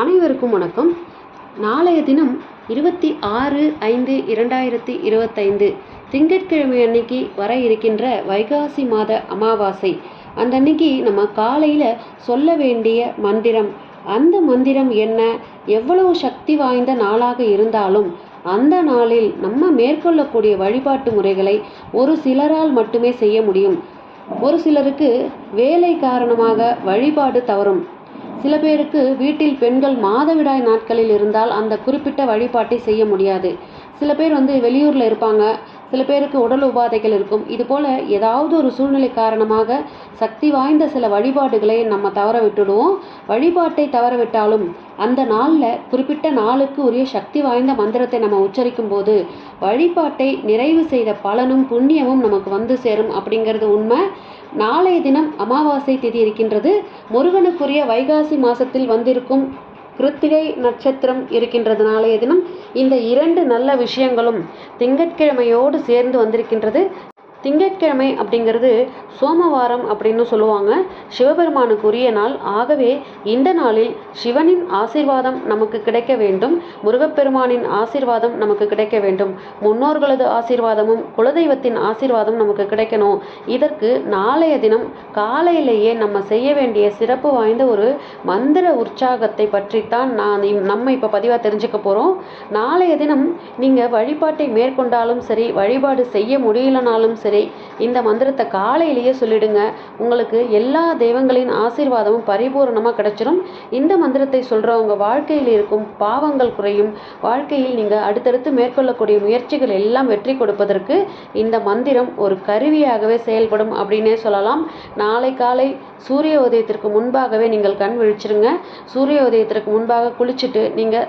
அனைவருக்கும் வணக்கம். நாளைய தினம் இருபத்தி ஆறு ஐந்து இரண்டாயிரத்தி இருபத்தைந்து திங்கட்கிழமை அன்னைக்கு வர இருக்கின்ற வைகாசி மாத அமாவாசை. அந்த அன்னைக்கு நம்ம காலையில் சொல்ல வேண்டிய மந்திரம். அந்த மந்திரம் என்ன? எவ்வளவு சக்தி வாய்ந்த நாளாக இருந்தாலும் அந்த நாளில் நம்ம மேற்கொள்ளக்கூடிய வழிபாட்டு முறைகளை ஒரு சிலரால் மட்டுமே செய்ய முடியும். ஒரு சிலருக்கு வேலை காரணமாக வழிபாடு தவறும். சில பேருக்கு வீட்டில் பெண்கள் மாதவிடாய் நாட்களில் இருந்தால் அந்த குறிப்பிட்ட வழிபாட்டை செய்ய முடியாது. சில பேர் வந்து வெளியூரில் இருப்பாங்க. சில பேருக்கு உடல் உபாதைகள் இருக்கும். இது போல் ஏதாவது ஒரு சூழ்நிலை காரணமாக சக்தி வாய்ந்த சில வழிபாடுகளை நம்ம தவற விட்டுடுவோம். வழிபாட்டை தவற விட்டாலும் அந்த நாளில் குறிப்பிட்ட நாளுக்கு உரிய சக்தி வாய்ந்த மந்திரத்தை நம்ம உச்சரிக்கும் போது வழிபாட்டை நிறைவு செய்த பலனும் புண்ணியமும் நமக்கு வந்து சேரும் அப்படிங்கிறது உண்மை. நாளைய தினம் அமாவாசை திதி இருக்கின்றது. முருகனுக்குரிய வைகாசி மாசத்தில் வந்திருக்கும் கிருத்திகை நட்சத்திரம் இருக்கின்றது நாளைய தினம். இந்த இரண்டு நல்ல விஷயங்களும் திங்கட்கிழமையோடு சேர்ந்து வந்திருக்கின்றது. திங்கட்கிழமை அப்படிங்கிறது சோமவாரம் அப்படின்னு சொல்லுவாங்க. சிவபெருமானுக்கு உரிய நாள். ஆகவே இந்த நாளில் சிவனின் ஆசீர்வாதம் நமக்கு கிடைக்க வேண்டும். முருகப்பெருமானின் ஆசீர்வாதம் நமக்கு கிடைக்க வேண்டும். முன்னோர்களது ஆசீர்வாதமும் குலதெய்வத்தின் ஆசீர்வாதம் நமக்கு கிடைக்கணும். இதற்கு நாளைய தினம் காலையிலேயே நம்ம செய்ய வேண்டிய சிறப்பு வாய்ந்த ஒரு மந்திர உற்சாகத்தை பற்றித்தான் நான் நம்ம இப்போ பதிவாக தெரிஞ்சுக்க போகிறோம் நாளைய தினம் நீங்கள் வழிபாட்டை மேற்கொண்டாலும் சரி வழிபாடு செய்ய முடியலனாலும் சரி மாதிரி இந்த மந்திரத்தை காலையிலேயே சொல்லிடுங்க. உங்களுக்கு எல்லா தெய்வங்களின் ஆசீர்வாதமும் பரிபூர்ணமாக கிடைச்சிடும் இந்த மந்திரத்தை சொல்கிறவங்க வாழ்க்கையில் இருக்கும் பாவங்கள் குறையும். வாழ்க்கையில் நீங்கள் அடுத்தடுத்து மேற்கொள்ளக்கூடிய முயற்சிகள் எல்லாம் வெற்றி கொடுப்பதற்கு இந்த மந்திரம் ஒரு கருவியாகவே செயல்படும் அப்படின்னே சொல்லலாம். நாளை காலை சூரிய உதயத்திற்கு முன்பாகவே நீங்கள் கண் விழிச்சிருங்க. சூரிய உதயத்திற்கு முன்பாக குளிச்சுட்டு நீங்கள்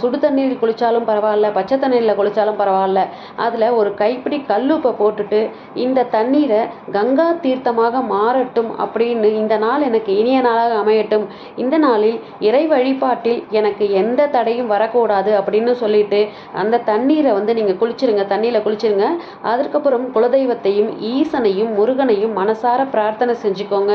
சுடு தண்ணீரில் குளித்தாலும் பரவாயில்ல பச்சை தண்ணீரில் குளித்தாலும் பரவாயில்ல. அதில் ஒரு கைப்பிடி கல்லுப்பை போட்டுட்டு இந்த தண்ணீரை கங்கா தீர்த்தமாக மாறட்டும் அப்படின்னு இந்த நாள் எனக்கு இனிய நாளாக அமையட்டும். இந்த நாளில் இறை வழிபாட்டில் எனக்கு எந்த தடையும் வரக்கூடாது அப்படின்னு சொல்லிட்டு அந்த தண்ணீரை வந்து நீங்கள் குளிச்சிருங்க தண்ணியில் குளிச்சிருங்க. அதற்கப்புறம் குலதெய்வத்தையும் ஈசனையும் முருகனையும் மனசார பிரார்த்தனை செஞ்சுக்கோங்க.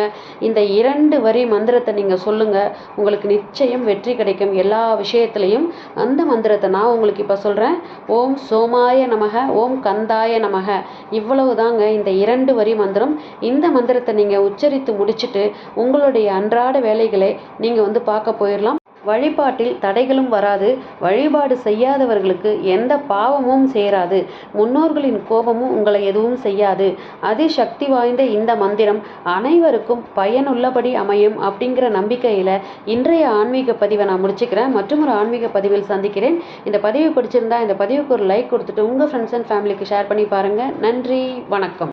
இந்த இரண்டு வரி மந்திரத்தை நீங்கள் சொல்லுங்கள் உங்களுக்கு நிச்சயம் வெற்றி கிடைக்கும். எல்லா விஷயத்துலையும் அந்த மந்திரத்தை நான் உங்களுக்கு இப்போ சொல்கிறேன் ஓம் சோமாய நமக ஓம் கந்தாய நமக. இவ்வளோ தாங்க இந்த இரண்டு வரி மந்திரம் இந்த மந்திரத்தை நீங்கள் உச்சரித்து முடிச்சுட்டு உங்களுடைய அன்றாட வேலைகளை நீங்கள் வந்து பார்க்க போயிடலாம் வழிபாட்டில் தடைகளும் வராது. வழிபாடு செய்யாதவர்களுக்கு எந்த பாவமும் சேராது. முன்னோர்களின் கோபமும் உங்களை எதுவும் செய்யாது. அதிசக்தி வாய்ந்த இந்த மந்திரம் அனைவருக்கும் பயனுள்ளபடி அமையும் அப்படிங்கிற நம்பிக்கையில் இன்றைய ஆன்மீக பதிவை நான் முடிச்சுக்கிறேன். மற்றும் ஒரு ஆன்மீக பதிவில் சந்திக்கிறேன். இந்த பதிவு பிடிச்சிருந்தா இந்த பதிவுக்கு ஒரு லைக் கொடுத்துட்டு உங்கள் ஃப்ரெண்ட்ஸ் அண்ட் ஃபேமிலிக்கு ஷேர் பண்ணி பாருங்கள் நன்றி வணக்கம்.